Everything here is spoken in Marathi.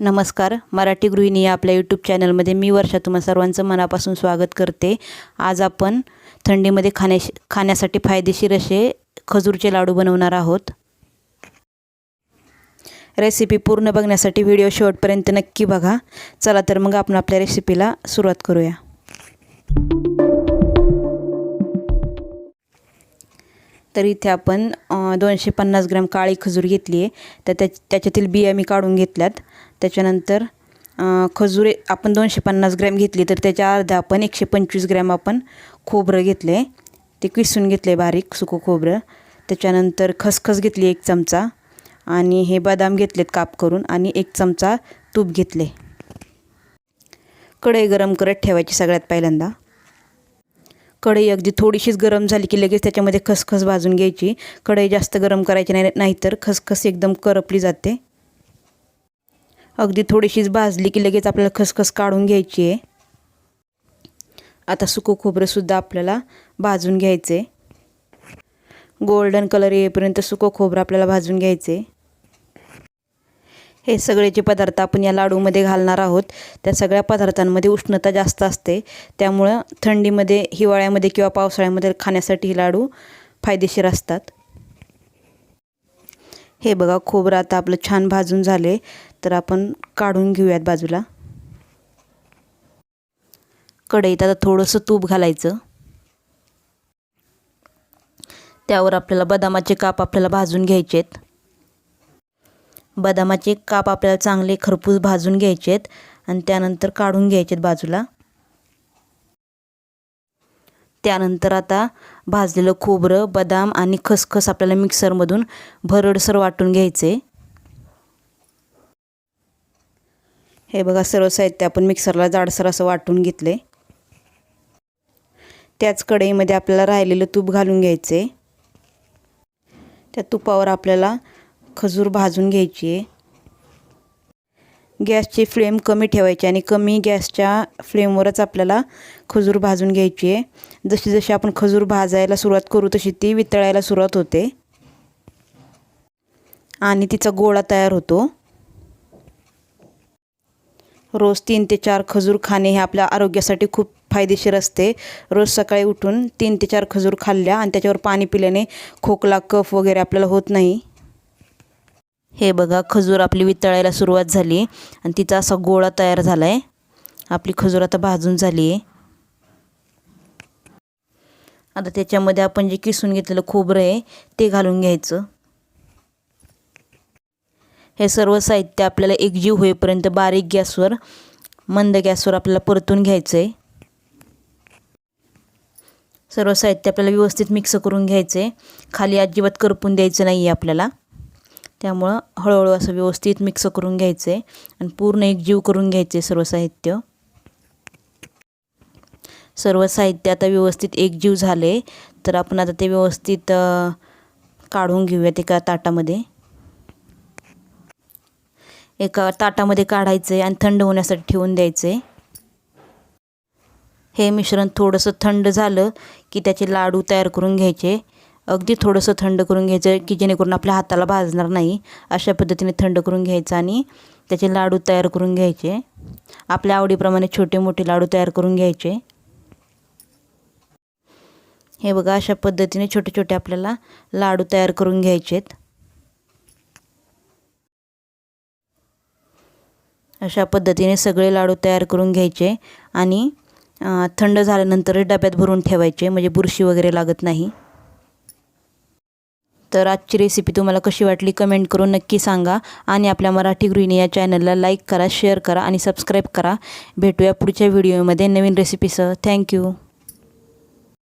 नमस्कार. मराठी गृहिणी या आपल्या यूट्यूब चॅनलमध्ये मी वर्षा तुम्हा सर्वांचं मनापासून स्वागत करते. आज आपण थंडीमध्ये खाण्या खाण्यासाठी फायदेशीर असे खजूरचे लाडू बनवणार आहोत. रेसिपी पूर्ण बघण्यासाठी व्हिडिओ शेवटपर्यंत नक्की बघा. चला तर मग आपण आपल्या रेसिपीला सुरुवात करूया. तर इथे आपण दोनशे पन्नास ग्रॅम काळी खजूर घेतली आहे. तर त्या त्याच्यातील बिया मी काढून घेतल्यात. त्याच्यानंतर खजूर आपण दोनशे पन्नास ग्रॅम घेतली तर त्याच्या अर्धा आपण एकशे पंचवीस ग्रॅम आपण खोबरं घेतले आहे. ते किसून घेतले बारीक सुकं खोबरं. त्याच्यानंतर खसखस घेतली एक चमचा. आणि हे बदाम घेतलेत काप करून आणि एक चमचा तूप घेतले कढई गरम करत ठेवायची सगळ्यात पहिल्यांदा. कढई अगदी थोडीशीच गरम झाली की लगेच त्याच्यामध्ये खसखस भाजून घ्यायची. कढई जास्त गरम करायची नाही नाहीतर खसखस एकदम करपली जाते. अगदी थोडीशीच भाजली की लगेच आपल्याला खसखस काढून घ्यायची आहे. आता सुकं खोबरंसुद्धा आपल्याला भाजून घ्यायचे गोल्डन कलर येईपर्यंत सुकं खोबरं आपल्याला भाजून घ्यायचे हे सगळेचे पदार्थ आपण या लाडूमध्ये घालणार आहोत त्या सगळ्या पदार्थांमध्ये उष्णता जास्त असते. त्यामुळं थंडीमध्ये हिवाळ्यामध्ये किंवा पावसाळ्यामध्ये खाण्यासाठी हे लाडू फायदेशीर असतात. हे बघा खोबरं आता आपलं छान भाजून झाले तर आपण काढून घेऊयात बाजूला. कढईत आता थोडंसं तूप घालायचं. त्यावर आपल्याला बदामाचे काप आपल्याला भाजून घ्यायचे आहेत बदामाचे काप आपल्याला चांगले खरपूस भाजून घ्यायचे आहेत आणि त्यानंतर काढून घ्यायचे आहेत बाजूला. त्यानंतर आता भाजलेलं खोबरं बदाम आणि खसखस आपल्याला मिक्सरमधून भरडसर वाटून घ्यायचे. हे बघा सर्व साहित्य आपण मिक्सरला जाडसर असं वाटून घेतले. त्याच कढईमध्ये आपल्याला राहिलेलं तूप घालून घ्यायचे. त्या तुपावर आपल्याला खजूर भाजून घ्यायची आहे. गॅसची फ्लेम कमी ठेवायची आणि कमी गॅसच्या फ्लेमवरच आपल्याला खजूर भाजून घ्यायची आहे. जशी जशी आपण खजूर भाजायला सुरुवात करू तशी ती वितळायला सुरुवात होते. आणि तिचा गोळा तयार होतो. रोज तीन ते चार खजूर खाणे हे आपल्या आरोग्यासाठी खूप फायदेशीर असते. रोज सकाळी उठून तीन ते चार खजूर खाल्ल्या आणि त्याच्यावर पाणी पिल्याने खोकला कफ वगैरे आपल्याला होत नाही. हे बघा खजूर आपली वितळायला सुरुवात झाली आणि तिचा असा गोळा तयार झाला आहे आपली खजूर आता भाजून झाली आहे. आता त्याच्यामध्ये आपण जे किसून घेतलेलं खोबरं आहे ते घालून घ्यायचं. हे सर्व साहित्य आपल्याला एकजीव होईपर्यंत बारीक गॅसवर मंद गॅसवर आपल्याला परतून घ्यायचं आहे सर्व साहित्य आपल्याला व्यवस्थित मिक्स करून घ्यायचं आहे खाली अजिबात करपून द्यायचं नाही आहे आपल्याला. त्यामुळं हळूहळू असं व्यवस्थित मिक्स करून घ्यायचं आहे आणि पूर्ण एकजीव करून घ्यायचे सर्व साहित्य. सर्व साहित्य आता व्यवस्थित एकजीव झाले तर आपण आता ते व्यवस्थित काढून घेऊयात एका ताटामध्ये. एका ताटामध्ये काढायचं आहे आणि थंड होण्यासाठी ठेवून द्यायचं आहे हे मिश्रण थोडंसं थंड झालं की त्याचे लाडू तयार करून घ्यायचे. अगदी थोडंसं थंड करून घ्यायचं की जेणेकरून आपल्या हाताला भाजणार नाही अशा पद्धतीने थंड करून घ्यायचं आणि त्याचे लाडू तयार करून घ्यायचे. आपल्या आवडीप्रमाणे छोटे मोठे लाडू तयार करून घ्यायचे. हे बघा अशा पद्धतीने छोटे छोटे आपल्याला लाडू तयार करून घ्यायचेत. अशा पद्धतीने सगळे लाडू तयार करून घ्यायचे आणि थंड झाल्यानंतर डब्यात भरून ठेवायचे म्हणजे बुरशी वगैरे लागत नाही. तर आजची रेसिपी तुम्हाला कशी वाटली कमेंट करून नक्की सांगा. आणि आपल्या मराठी गृहिणी या चॅनलला लाईक करा शेअर करा आणि सबस्क्राईब करा. भेटूया पुढच्या व्हिडिओमध्ये नवीन रेसिपीसह थँक्यू